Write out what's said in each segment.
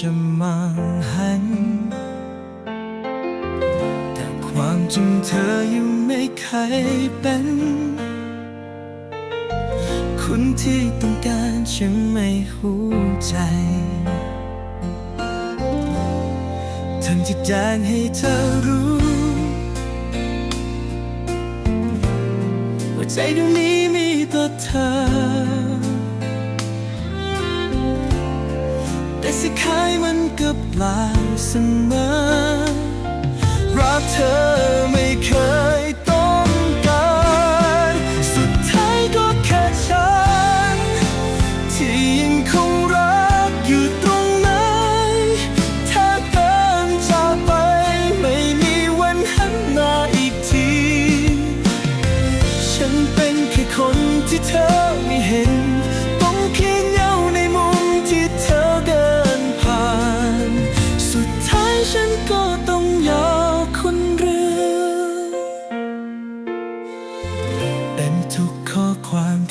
จะมั่งห็นแต่ความจริงเธอยังไม่เคยเป็นคนที่ต้องการฉันไม่หูใจ ทั้งที่แจ้งให้เธอรู้ว่าใจดวงนี้มีต่อเธอ สิขายมันกับลาเสมอรักเธอไม่เคย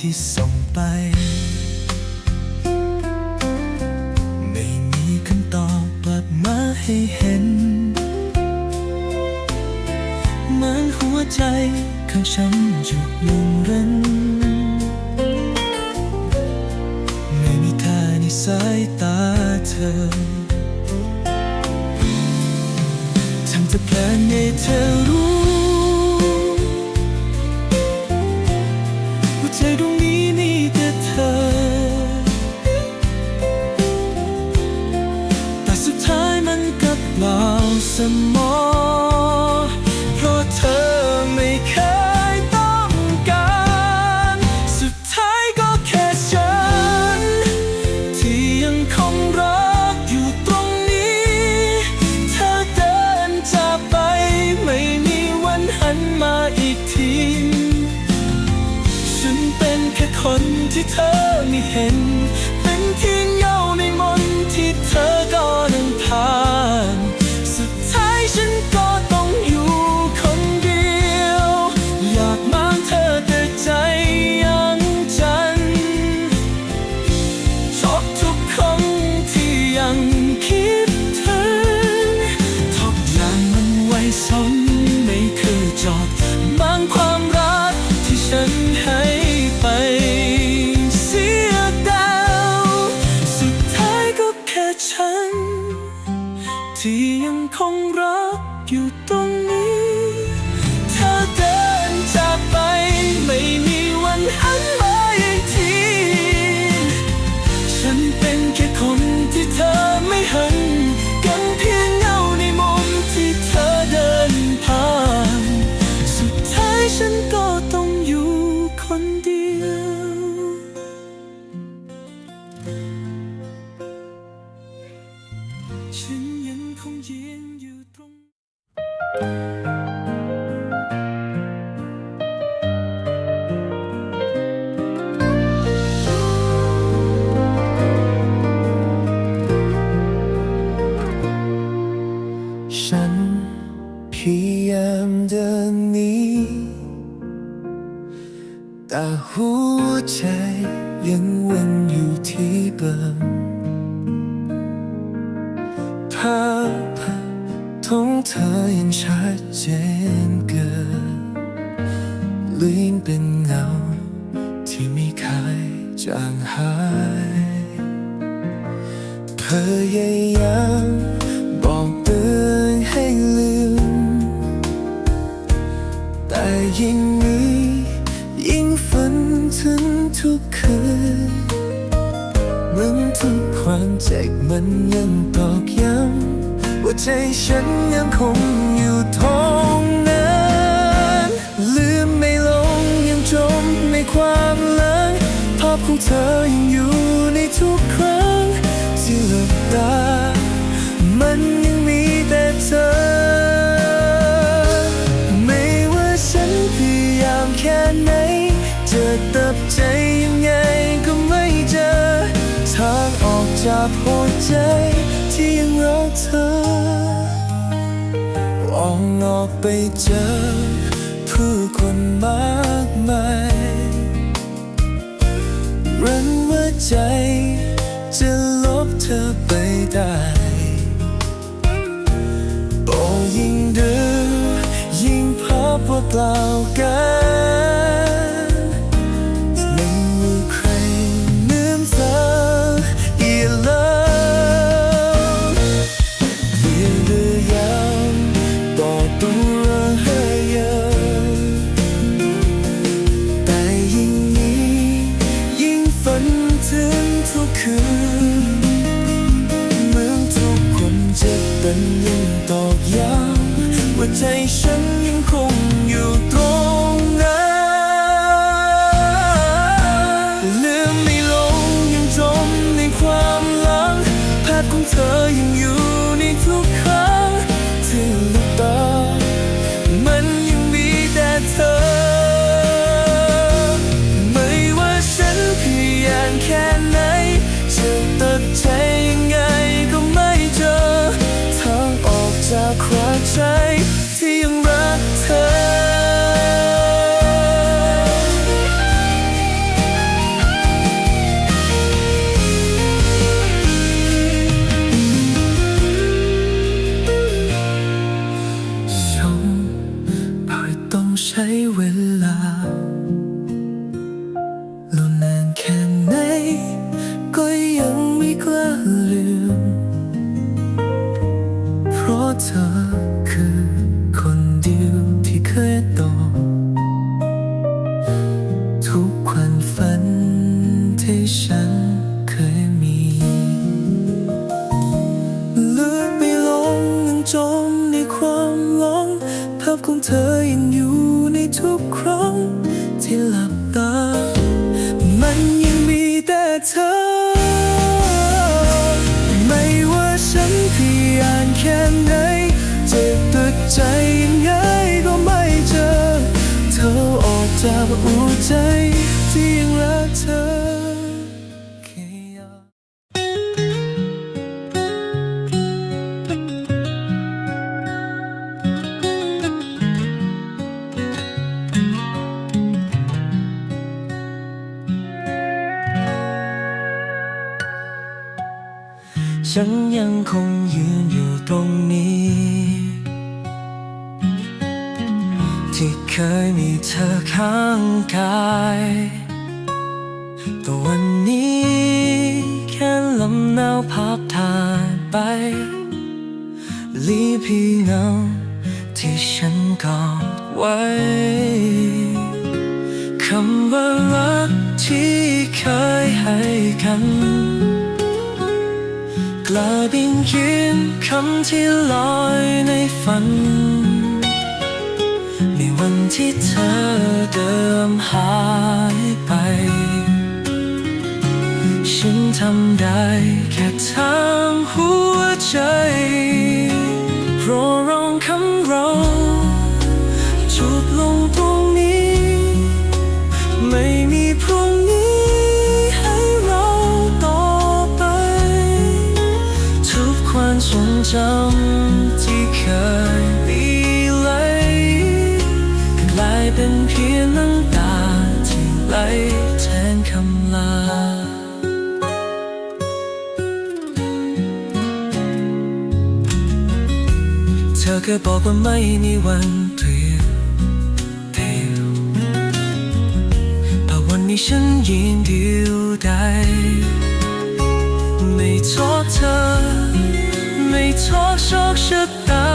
ที่ส่งไป ไม่มีคำตอบกลับมาให้เห็น เหมือนหัวใจของฉันจุกยุงเร้นไม่มีเธอในสายตาเธอ ยังวนอยู่ที่เดิมภาพของเธอยังชัดเจนเกินลืมเป็น พอใจที่ยังรักเธอลองออกไปเจอ ผู้คนมากมายรันว่าใจ จะลบเธอไปได้โอ้ยิ่งดึงยิ่งภาพว่าเปล่ากัน ฉันยังคงยืนอยู่ตรงนี้ ที่เคยมีเธอข้างกายแต่วันนี้แค่ลำหนาวพับผ่ายไปลีพี่เงาที่ฉันกอดไว้คำว่ารักที่เคยให้กัน กลายเป็นเขียนคำที่ลอยในฝัน ในวันที่เธอเดิมหายไป ฉันทำได้แค่ทาหัวใจ อเคยบอกว่าไม่มีวันเปลี่ยนเปลี่ยนแต่วันนี้ฉันยินเดียวได้ไม่ท้อเธอ ไม่ท้อโชคชะตา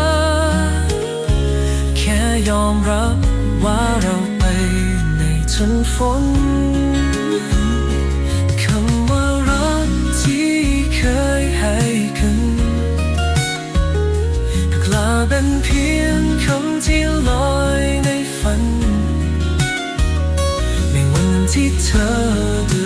แค่ยอมรับว่าเราไปในทุนฝน พียงคำที่ลอยในฝัน ในวันที่เธอ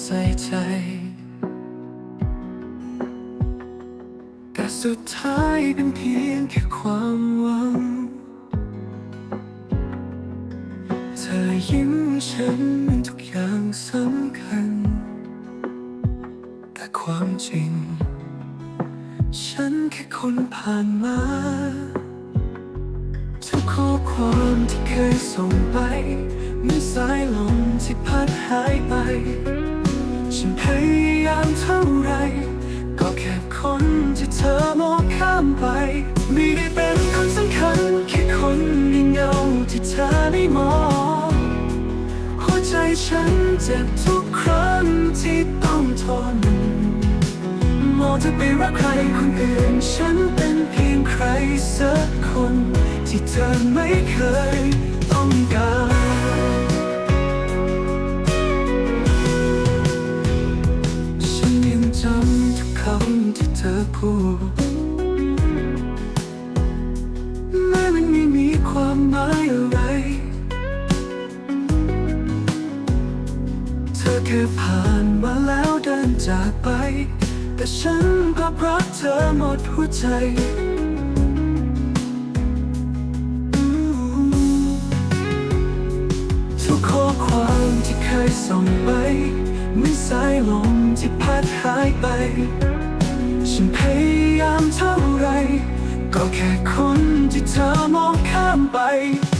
ใส่ใจ แต่สุดท้ายเป็นเพียงแค่ความหวัง เธอยิ้มฉันทุกอย่างสำคัญ แต่ความจริง ฉันแค่คนผ่านมาทุกข้อความที่เคยส่งไปเหมือนสายลมที่พัดหายไป ฉันพยายามเท่าไร ก็แค่คนที่เธอมองข้ามไป ไม่ได้เป็นคนสำคัญ แค่คนในเงาที่เธอไม่มอง หัวใจฉันเจ็บทุกครั้งที่ต้องทน มองเธอไปรักใครคนอื่น ฉันเป็นเพียงใครสักคน ที่เธอไม่เคยต้องการ ธอพูดแม้มันไม่มีความหมายอะไร เธอแค่ผ่านมาแล้วเดินจากไป แต่ฉันกลับรักเธอหมดหัวใจทุกข้อความที่เคยส่งไปเหมือนสายลมที่พัดหายไป ฉันพยายามเท่าไร ก็แค่คนที่เธอมองข้ามไป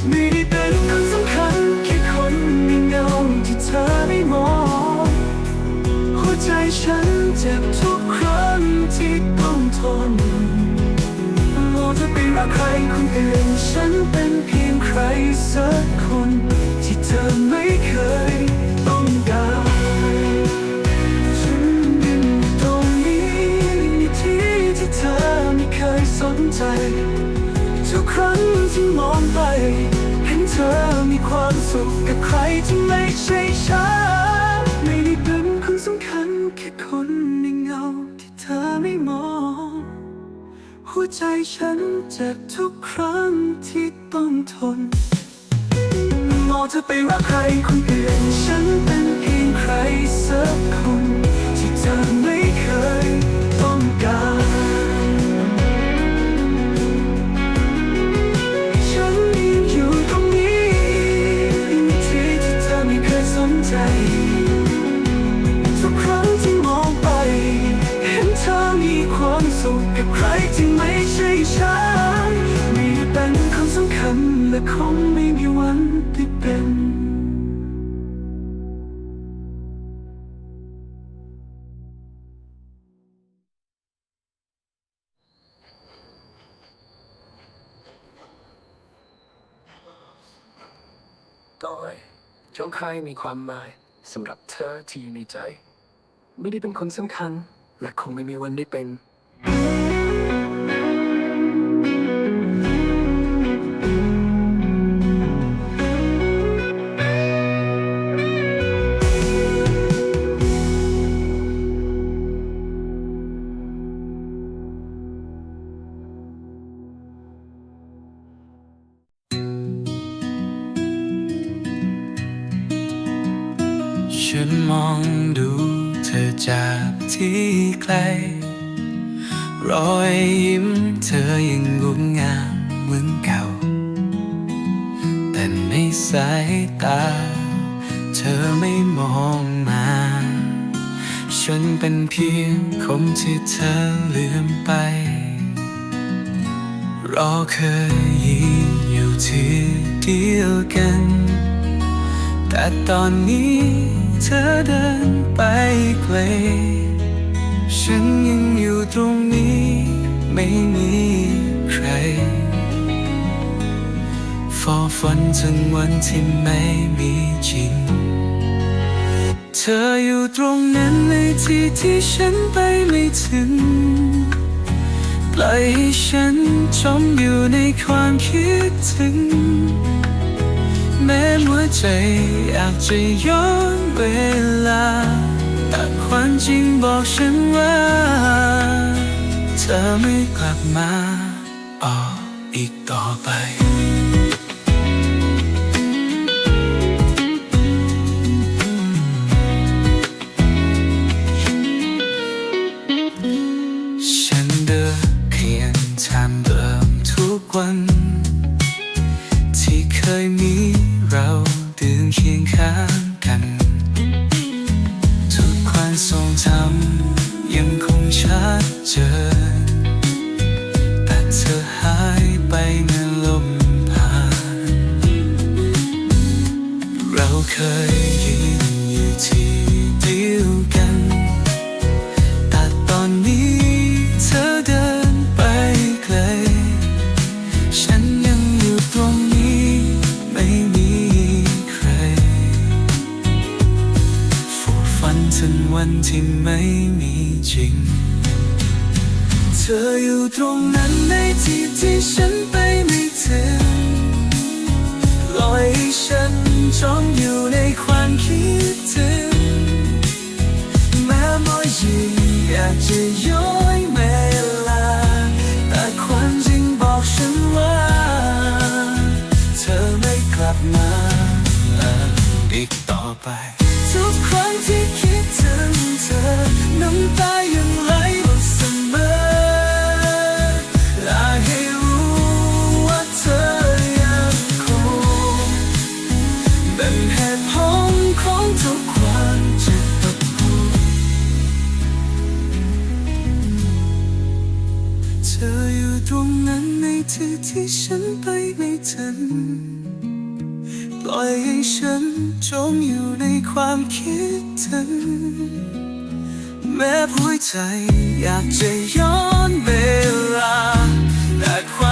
ไม่ได้เป็นคนสำคัญแค่คนในเงาที่เธอไม่มอง หัวใจฉันเจ็บทุกครั้งที่ต้องทนมองเธอไปรักใครคนอื่น ฉันเป็นเพียงใครสักคน ใจทุกครั้งที่มองไป เห็นเธอมีความสุขกับใครที่ไม่ใช่ฉันไม่ได้เป็นคนสำคัญแค่คนในเงาที่เธอไม่มอง หัวใจฉันเจ็บทุกครั้งที่ต้องทนมองเธอไปรักใครคนอื่นฉันเป็นเพียงใครสักคน เจ้าใครมีความหมายสำหรับเธอที่อยู่ในใจ ไม่ได้เป็นคนสำคัญ และคงไม่มีวันได้เป็น แต่ตอนนี้เธอเดินไปไกล ฉันยังอยู่ตรงนี้ไม่มีใครฟอฝันถึงวันที่ไม่มีจริง เธออยู่ตรงนั้นในที่ที่ฉันไปไม่ถึงปล่อยให้ฉันจมอยู่ในความคิดถึง แม้หัวใจอยากจะย้อนเวลา แต่ความจริงบอกฉันว่า เธอไม่กลับมาออกอีกต่อไป ไป ทุกครั้งที่คิดถึงเธอ น้ำตายังไหลมงเสมอลาให้รู้ว่าเธอยังคงเป็นเหตุผลของทุกความเจ็บปวดเธออยู่ตรงนั้นในที่ที่ฉันไปไม่ถึงปล่อยให้ฉัน จมอยู่ในความคิดถึง แม้หัวใจอยากจะย้อนเวลาแต่ความ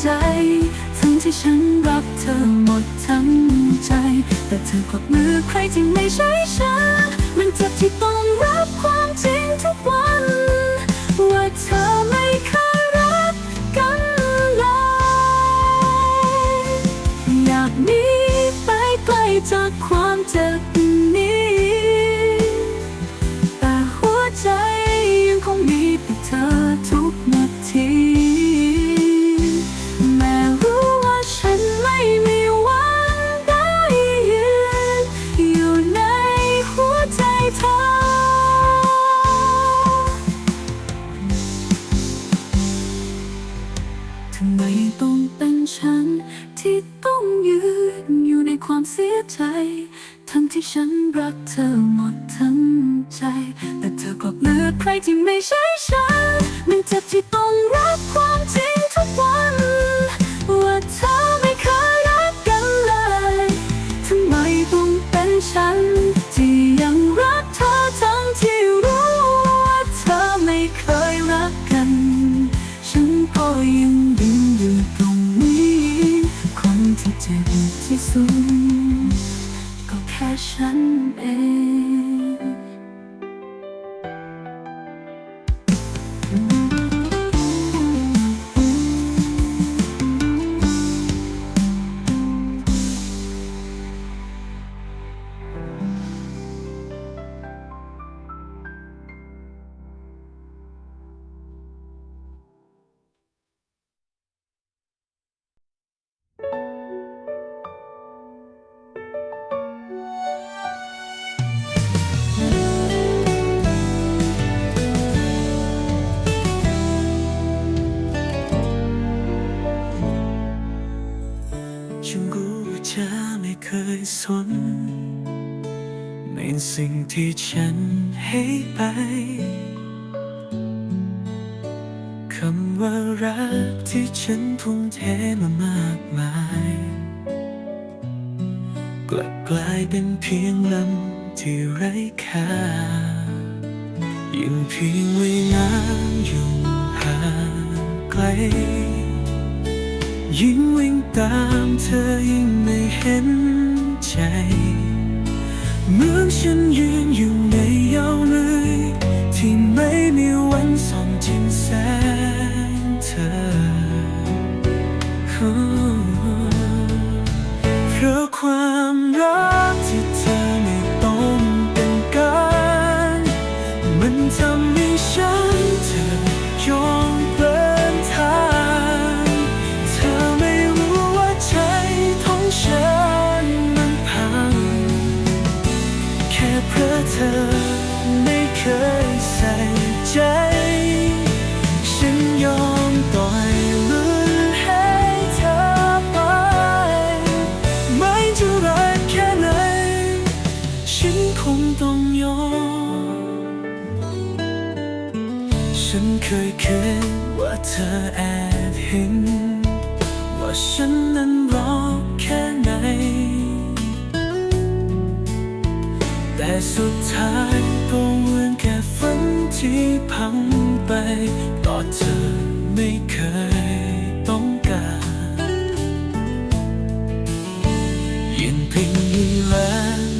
ใจ ทั้งที่ฉันรักเธอหมดทั้งใจ แต่เธอกลับมือใครที่ไม่ใช่ฉัน มันเจ็บที่ต้องรับความจริงทุกวัน ว่าเธอ ทั้งที่ฉันรักเธอหมดทั้งใจ แต่เธอกลับเลือกใครที่ไม่ใช่ฉันมันเจ็บที่ต้อง ที่ฉันให้ไป คำว่ารักที่ฉันทุ่มเทมามากมายกลับกลายเป็นเพียงลำที่ไร้ค่ายิ่งเพียงเวลาอยู่ห่างไกล ยิ่งวิ่งตามเธอยิ่งไม่เห็นใจ เหมือนฉันยืนอยู่ในเย้าเลยที่ไม่มีวันส่องทิ้งแสงเธอเพราะความรัก ฉันคงต้องยอม ฉันเคยคิดว่าเธอแอบเห็น ว่าฉันนั้นรอแค่ไหน แต่สุดท้ายก็เหมือนแค่ฝันที่พังไปเพราะเธอไม่เคยต้องการยิ่งเพียงยิ่งแล้ว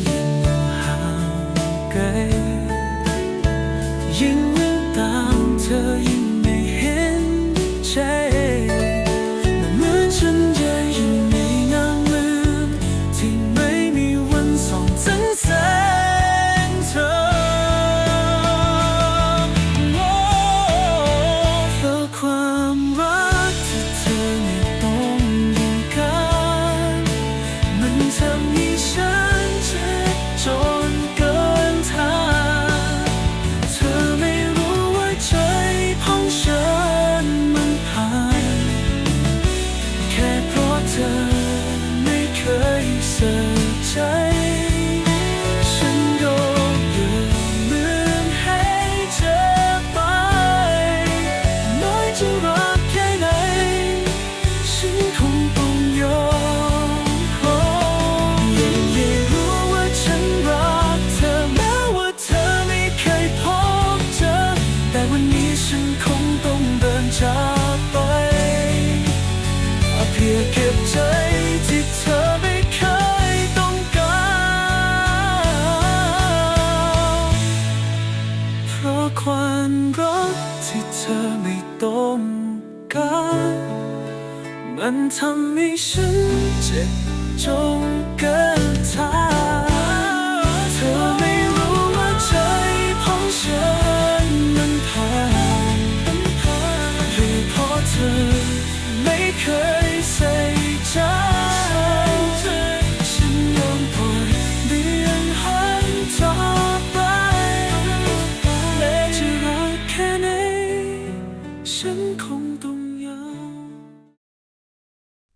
าม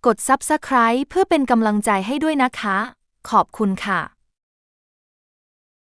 กด Subscribe เพื่อเป็นกำลังใจให้ด้วยนะคะ ขอบคุณค่ะ